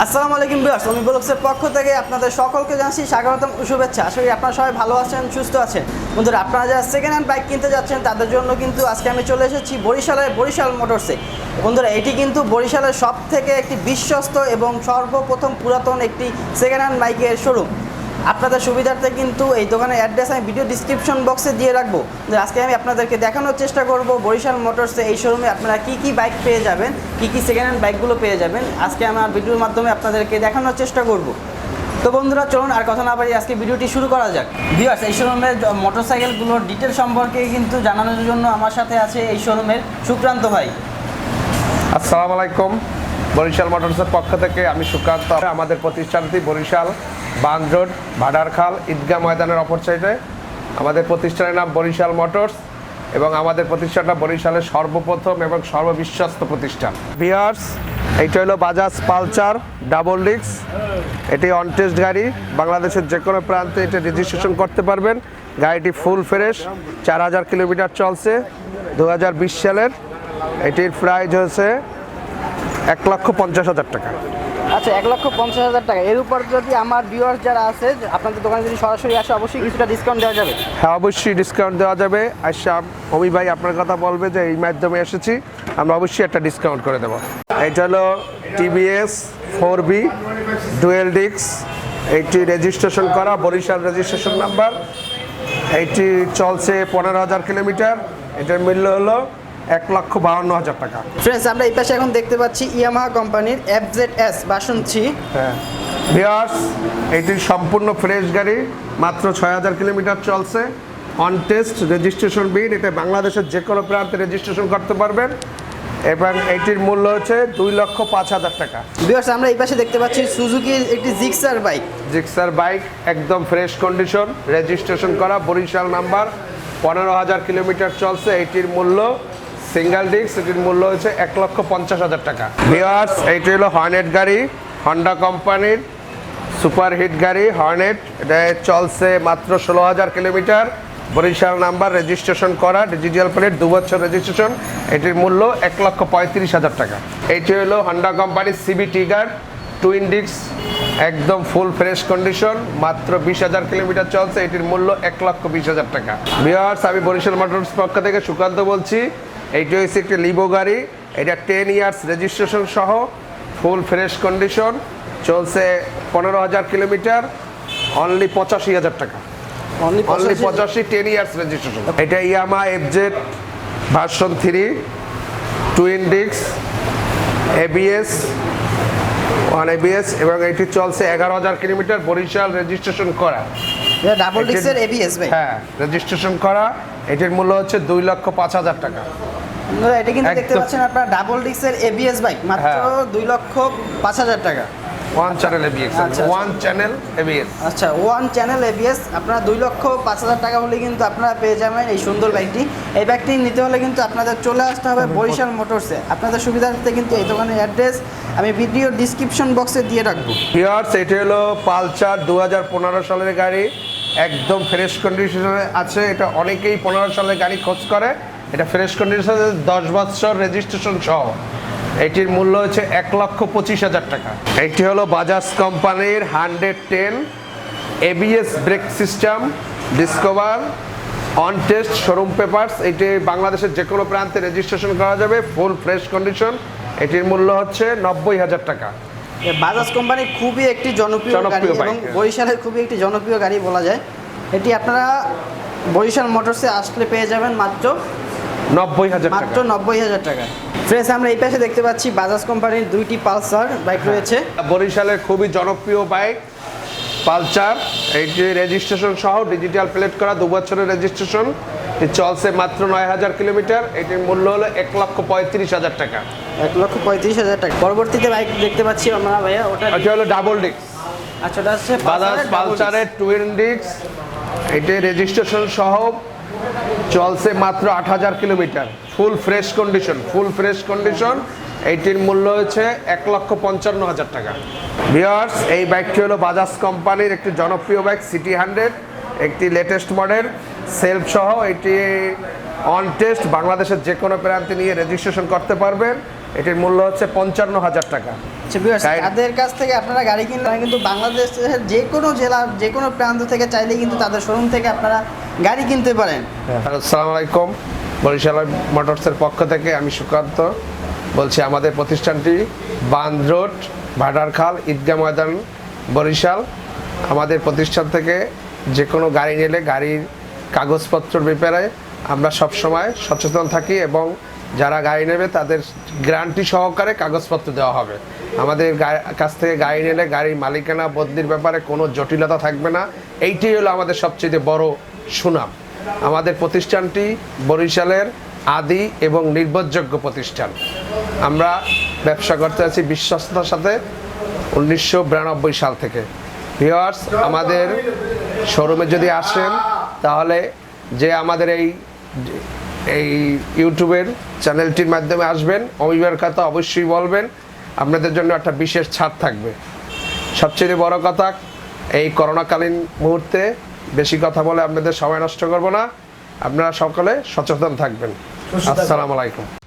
আসসালামু আলাইকুম বিয়ার্স আমি ব্লগসের পক্ষ থেকে আপনাদের সকলকে জানাচ্ছি স্বাগতম শুভেচ্ছা। করি আপনারা সবাই ভালো আছেন, সুস্থ আছেন। বন্ধুরা, আপনারা যারা সেকেন্ড হ্যান্ড বাইক কিনতে যাচ্ছেন, তাদের জন্য কিন্তু আজকে আমি চলে এসেছি বরিশালের বরিশাল মোটরসে বন্ধুরা, এটি কিন্তু বরিশালের সব থেকে একটি বিশ্বস্ত এবং সর্বপ্রথম পুরাতন একটি সেকেন্ড হ্যান্ড বাইকের শোরুম আপনাদের সুবিধার্থে কিন্তু এই দোকানের অ্যাড্রেস আমি ভিডিও ডিসক্রিপশন বক্সে দিয়ে রাখব। আজকে আমি আপনাদেরকে দেখানোর চেষ্টা করব বরিশাল মোটরসে এই শোরুমে আপনারা কি কি বাইক পেয়ে যাবেন, কি কি সেকেন্ড হ্যান্ড বাইকগুলো পেয়ে যাবেন, আজকে আমার ভিডিওর মাধ্যমে আপনাদেরকে দেখানোর চেষ্টা করব। তো বন্ধুরা, চলুন আর কথা না বাড়ি আজকে ভিডিওটি শুরু করা যাক। ভিউয়ার্স এই শোরুমের মোটরসাইকেলগুলোর ডিটেল সম্পর্কে কিন্তু জানানোর জন্য আমার সাথে আছে এই শোরুমের সুক্রান্ত ভাই। আসসালামু আলাইকুম। বরিশাল মোটরসের পক্ষ থেকে আমি সুকান্ত। আমাদের প্রতিষ্ঠানটি বরিশাল বান ভাডারখাল ঈদগাহ ময়দানের অপর সাইডে। আমাদের প্রতিষ্ঠানের নাম বরিশাল মোটরস এবং আমাদের প্রতিষ্ঠানটা বরিশালের সর্বপ্রথম এবং সর্ববিশ্বস্ত প্রতিষ্ঠান। বিয়ার্স এইটা হলো বাজাজ পালচার ডাবল ডিক্স। এটি অনটেস্ট গাড়ি। বাংলাদেশের যে কোনো প্রান্তে এটা রেজিস্ট্রেশন করতে পারবেন। গাড়িটি ফুল ফ্রেশ চার হাজার কিলোমিটার চলছে, দু হাজার বিশ সালের। এটির প্রাইস হয়েছে এক লক্ষ পঞ্চাশ হাজার টাকা। আচ্ছা এক লক্ষ পঞ্চাশ হাজার টাকা। এর উপর যদি আমার ভিউয়ার্স যারা আছে আপনাদের দোকানে যদি সরাসরি আসে অবশ্যই কিছুটা ডিসকাউন্ট দেওয়া যাবে। হ্যাঁ অবশ্যই ডিসকাউন্ট দেওয়া যাবে। আচ্ছা অমি ভাই আপনার কথা বলবে যে এই মাধ্যমে এসেছি। আমরা অবশ্যই একটা ডিসকাউন্ট করে দেবো। এটা হলো টিভিএস ফোর বি ডুয়েল ডিক্স এইটি রেজিস্ট্রেশন করা বরিশাল রেজিস্ট্রেশন নাম্বার এইটি চলছে পনেরো হাজার কিলোমিটার। এটার মূল্য হলো এক লক্ষ বাহান্ন হাজার টাকা। ফ্রেন্ডস আমরা এই পাশে এখন দেখতে পাচ্ছি ইয়ামাহা কোম্পানির F Z S version three. হ্যাঁ। ভিয়ার্স এটি সম্পূর্ণ ফ্রেশ গাড়ি মাত্র ছয় হাজার কিলোমিটার চলছে। অন টেস্ট রেজিস্ট্রেশন বিল এটা বাংলাদেশের যে কোনো প্রান্তে রেজিস্ট্রেশন করতে পারবেন। এবং এটির মূল্য হচ্ছে দুই লক্ষ পাঁচ হাজার টাকা। ভিউয়ার্স আমরা এই পাশে দেখতে পাচ্ছি সুজুকি একটি জিক্সার বাইক জিক্সার বাইক একদম ফ্রেশ কন্ডিশন রেজিস্ট্রেশন করা বরিশাল নাম্বার পনেরো হাজার কিলোমিটার চলছে। এটির মূল্য সিঙ্গেল ডিস্ক, এটির মূল্য হচ্ছে এক লক্ষ পঞ্চাশ হাজার টাকা। ভিওয়ার্স এইটি হলো হর্নেট গাড়ি হন্ডা কোম্পানির সুপার হিট গাড়ি হর্নেট এটা চলছে মাত্র ষোলো হাজার কিলোমিটার। বরিশাল নাম্বার রেজিস্ট্রেশন করা, ডিজিটাল প্লেট, দু বছর রেজিস্ট্রেশন। এটির মূল্য এক লক্ষ পঁয়ত্রিশ হাজার টাকা। এইটি হলো হন্ডা কোম্পানির সিবি টিগার টুইন ডিক্স একদম ফুল ফ্রেশ কন্ডিশন মাত্র বিশ হাজার কিলোমিটার চলছে, এটির মূল্য এক লক্ষ বিশ হাজার টাকা। বিহার্স আমি বরিশাল মোটরস পক্ষ থেকে সুকান্ত বলছি। এইটি হচ্ছে একটি লিবো গাড়ি। এটা টেন ইয়ার্স রেজিস্ট্রেশন সহ ফুল ফ্রেশ কন্ডিশন চলছে পনেরো হাজার কিলোমিটার অনলি পঁচাশি হাজার টাকা। অনলি পঁচাশি টেন ইয়ার্স রেজিস্ট্রেশন এটা Yamaha FZ version three twin ডিক্স এবিএস ওয়ান এবিএস এবং এটি চলছে এগারো হাজার কিলোমিটার বরিশাল রেজিস্ট্রেশন করা। ডাবল ডিক্সের এবিএস হ্যাঁ রেজিস্ট্রেশন করা। এটির মূল্য হচ্ছে দুই লক্ষ পাঁচ হাজার টাকা। এটা কিন্তু দেখতে পাচ্ছেন আপনার ডাবল ডিক্সের এবিএস বাইক মাত্র। দুই লক্ষ পাঁচ হাজার টাকা। One channel ABS. One channel ABS আচ্ছা। ওয়ান চ্যানেল এবিএস আপনারা দুই লক্ষ পাঁচ হাজার টাকা হলে কিন্তু আপনারা পেয়ে যাবেন এই সুন্দর বাইকটি এই বাইকটি নিতে হলে কিন্তু আপনাদের চলে আসতে হবে বরিশাল মোটরসে। আপনাদের সুবিধার্থে কিন্তু এই দোকানের অ্যাড্রেস আমি ভিডিও ডিসক্রিপশন বক্সে দিয়ে রাখব। হিয়ার্স এটি হলো পালচার দু হাজার পনেরো সালের গাড়ি। একদম ফ্রেশ কন্ডিশনে আছে। এটা অনেকেই পনেরো সালের গাড়ি খোঁজ করে। এটা ফ্রেশ কন্ডিশনে দশ বছর রেজিস্ট্রেশন সহ। এটির মূল্য হচ্ছে এক লক্ষ পঁচিশ হাজার টাকা। এটি হলো বাজাজ কোম্পানির hundred ten ABS brake system Discover on test showroom papers এটি বাংলাদেশের যে কোনো প্রান্তে রেজিস্ট্রেশন করা যাবে ফুল ফ্রেশ কন্ডিশন এটির মূল্য হচ্ছে নব্বই হাজার টাকা। বাজাজ কোম্পানি খুবই একটি জনপ্রিয় গাড়ি জনপ্রিয় এবং বরিশালের খুবই একটি জনপ্রিয় গাড়ি বলা যায়। এটি আপনারা বরিশাল মোটরসে আসলে পেয়ে যাবেন মাত্র নব্বই হাজার মাত্র নব্বই হাজার টাকা। ফ্রেন্ডস আমরা এই পাশে দেখতে পাচ্ছি বাজাজ কোম্পানির দুইটি পালসার বাইক রয়েছে। বরিশালের খুবই জনপ্রিয় বাইক পালচার এইটি রেজিস্ট্রেশন সহ ডিজিটাল প্লেট করা দু বছরের রেজিস্ট্রেশন চলছে মাত্র নয় হাজার কিলোমিটার। এটির মূল্য হলো এক লক্ষ পঁয়ত্রিশ হাজার টাকা। এক লক্ষ পঁয়ত্রিশ হাজার টাকা। পরবর্তীতে বাইক দেখতে পাচ্ছি আমরা ভাইয়া ওটা এটা হলো ডাবল ডিস্ক আচ্ছা ওটা হচ্ছে বাজাজ পালচারের টুইন ডিস্ক এটি রেজিস্ট্রেশন সহ চলছে মাত্র আট হাজার kilometre. Full fresh condition full fresh condition এইটির মূল্য হচ্ছে এক লক্ষ পঞ্চান্ন হাজার টাকা। ভিওয়ার্স এই বাইকটি হলো বাজাজ কোম্পানির একটি জনপ্রিয় বাইক সিটি হান্ড্রেড একটি লেটেস্ট মডেল সেলফ সহ এটি অন টেস্ট বাংলাদেশের যে কোনো প্রান্তে নিয়ে রেজিস্ট্রেশন করতে পারবেন। এটির মূল্য হচ্ছে পঞ্চান্ন হাজার টাকা। আচ্ছা তাদের কাছ থেকে আপনারা গাড়ি কিনলে কিন্তু বাংলাদেশের যে কোনো জেলার যে কোনো প্রান্ত থেকে চাইলে কিন্তু তাদের শোরুম থেকে আপনারা গাড়ি কিনতে পারেন। আসসালামু আলাইকুম। বরিশাল মোটরসের পক্ষ থেকে আমি সুকান্ত। বলছি আমাদের প্রতিষ্ঠানটি বান্ধ রোড ভাডারখাল ঈদগাহ ময়দান বরিশাল। আমাদের প্রতিষ্ঠান থেকে যে কোনো গাড়ি নিলে গাড়ির কাগজপত্র ব্যাপারে আমরা সবসময় সচেতন থাকি এবং যারা গাড়ি নেবে তাদের গ্যারান্টি সহকারে কাগজপত্র দেওয়া হবে। আমাদের কাছ থেকে গাড়ি নিলে গাড়ির মালিকানা বদলির ব্যাপারে কোনো জটিলতা থাকবে না। এইটাই হলো আমাদের সবচেয়ে বড় সুনাম। আমাদের প্রতিষ্ঠানটি বরিশালের আদি এবং নির্ভরযোগ্য প্রতিষ্ঠান। আমরা ব্যবসা করতে আছি বিশ্বস্ততার সাথে উনিশশো বিরানব্বই সাল থেকে। ভিওয়ার্স আমাদের শোরুমে যদি আসেন, তাহলে যে আমাদের এই এই ইউটিউবের চ্যানেলটির মাধ্যমে আসবেন। অমিবার কথা অবশ্যই বলবেন। আপনাদের জন্য একটা বিশেষ ছাড় থাকবে। সবচেয়ে বড় কথা এই করোনাকালীন মুহূর্তে বেশি কথা বলে আপনাদের সময় নষ্ট করব না। আপনারা সকলে সচেতন থাকবেন। আসসালামু আলাইকুম।